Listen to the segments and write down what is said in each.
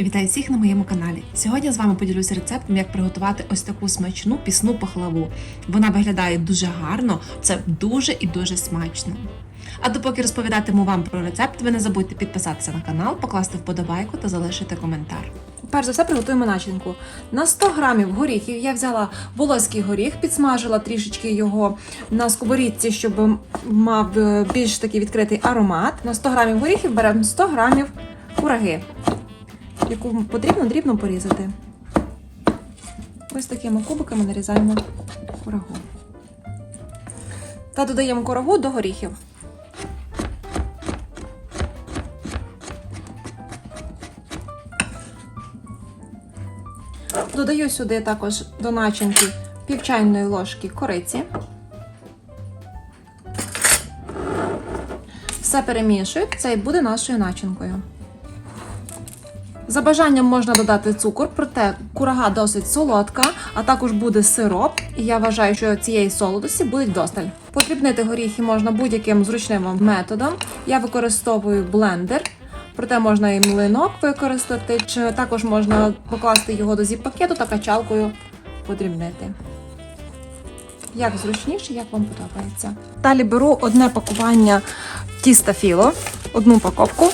Вітаю всіх на моєму каналі. Сьогодні з вами поділюся рецептом, як приготувати ось таку смачну пісну пахлаву. Вона виглядає дуже гарно, це дуже і дуже смачно. А допоки розповідатиму вам про рецепт, ви не забудьте підписатися на канал, покласти вподобайку та залишити коментар. Перш за все приготуємо начинку. На 100 грамів горіхів я взяла волоський горіх, підсмажила трішечки його на сковорідці, щоб мав е, більш такий відкритий аромат. На 100 грамів горіхів беремо 100 грамів кураги, яку потрібно дрібно порізати. Ось такими кубиками нарізаємо курагу. Та додаємо курагу до горіхів. Додаю сюди також до начинки пів чайної ложки кориці. Все перемішую, це і буде нашою начинкою. За бажанням можна додати цукор, проте курага досить солодка, а також буде сироп, і я вважаю, що цієї солодості буде вдосталь. Подрібнити горіхи можна будь-яким зручним методом. Я використовую блендер, проте можна і млинок використати, чи також можна покласти його до зіп-пакету та качалкою подрібнити. Як зручніше, як вам подобається. Далі беру одне пакування тіста філо, одну упаковку.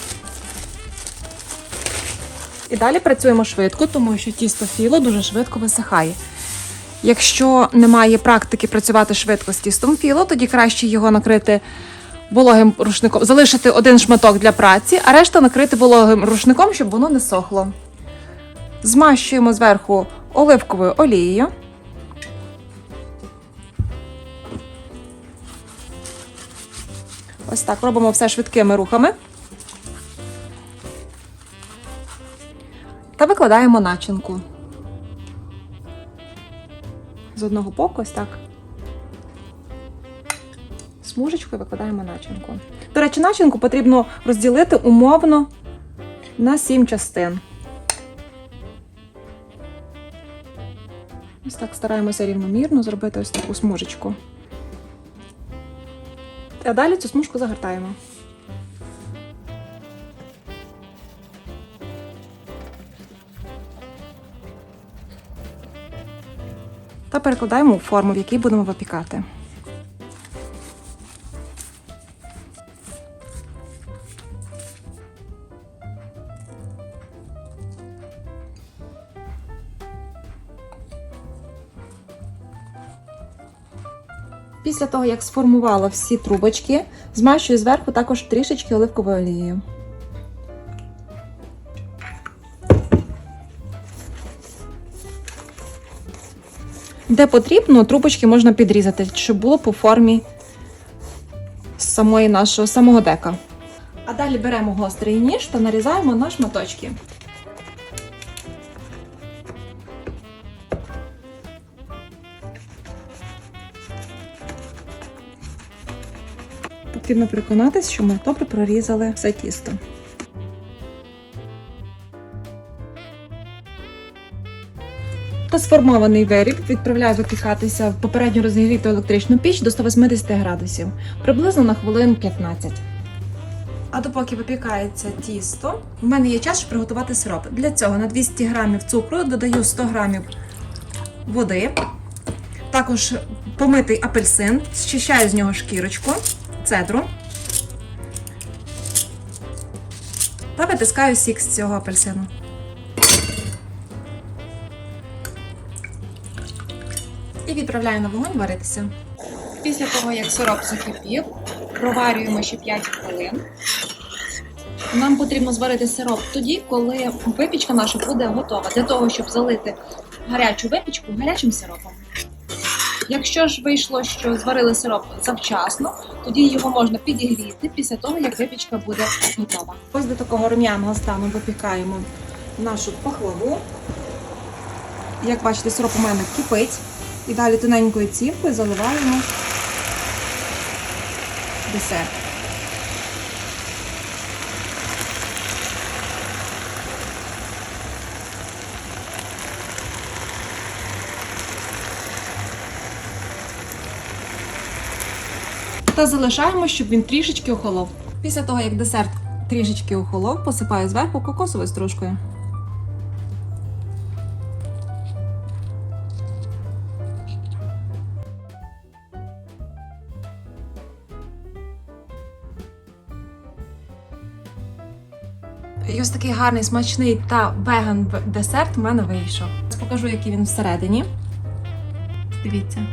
І далі працюємо швидко, тому що тісто філо дуже швидко висихає. Якщо немає практики працювати швидко з тістом філо, тоді краще його накрити вологим рушником, залишити один шматок для праці, а решта накрити вологим рушником, щоб воно не сохло. Змащуємо зверху оливковою олією. Ось так робимо все швидкими рухами. Та викладаємо начинку. З одного боку, ось так. Смужечкою викладаємо начинку. До речі, начинку потрібно розділити умовно на 7 частин. Ось так стараємося рівномірно зробити ось таку смужечку. А далі цю смужку загортаємо. Та перекладаємо у форму, в якій будемо випікати. Після того, як сформувала всі трубочки, змащую зверху також трішечки оливковою олією. Де потрібно, трубочки можна підрізати, щоб було по формі самої нашого самого дека. А далі беремо гострий ніж та нарізаємо на шматочки. Потрібно переконатися, що ми добре прорізали все тісто. Та сформований виріб відправляю випікатися в попередньо розігріту електричну піч до 180 градусів, приблизно на хвилин 15. А допоки випікається тісто, в мене є час, щоб приготувати сироп. Для цього на 200 грамів цукру додаю 100 грамів води, також помитий апельсин, зчищаю з нього шкірочку, цедру та витискаю сік з цього апельсину. І відправляю на вогонь варитися. Після того, як сироп закипів, проварюємо ще 5 хвилин. Нам потрібно зварити сироп тоді, коли випічка наша буде готова, для того, щоб залити гарячу випічку гарячим сиропом. Якщо ж вийшло, що зварили сироп завчасно, тоді його можна підігріти після того, як випічка буде готова. Ось до такого рум'яного стану випікаємо нашу пахлаву. Як бачите, сироп у мене кипить. І далі тоненькою цівкою заливаємо десерт. Та залишаємо, щоб він трішечки охолов. Після того, як десерт трішечки охолов, посипаю зверху кокосовою стружкою. І ось такий гарний, смачний та веган десерт в мене вийшов. Зараз покажу, який він всередині. Дивіться.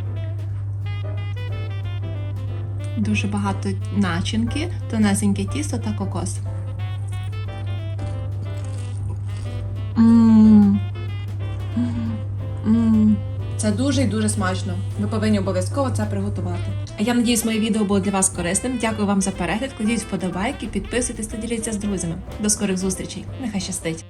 Дуже багато начинки, тонесеньке тісто та кокос. Мм. Це дуже і дуже смачно. Ви повинні обов'язково це приготувати. А я надіюсь, моє відео було для вас корисним. Дякую вам за перегляд. Кладіть вподобайки, підписуйтесь та діліться з друзями. До скорих зустрічей. Нехай щастить!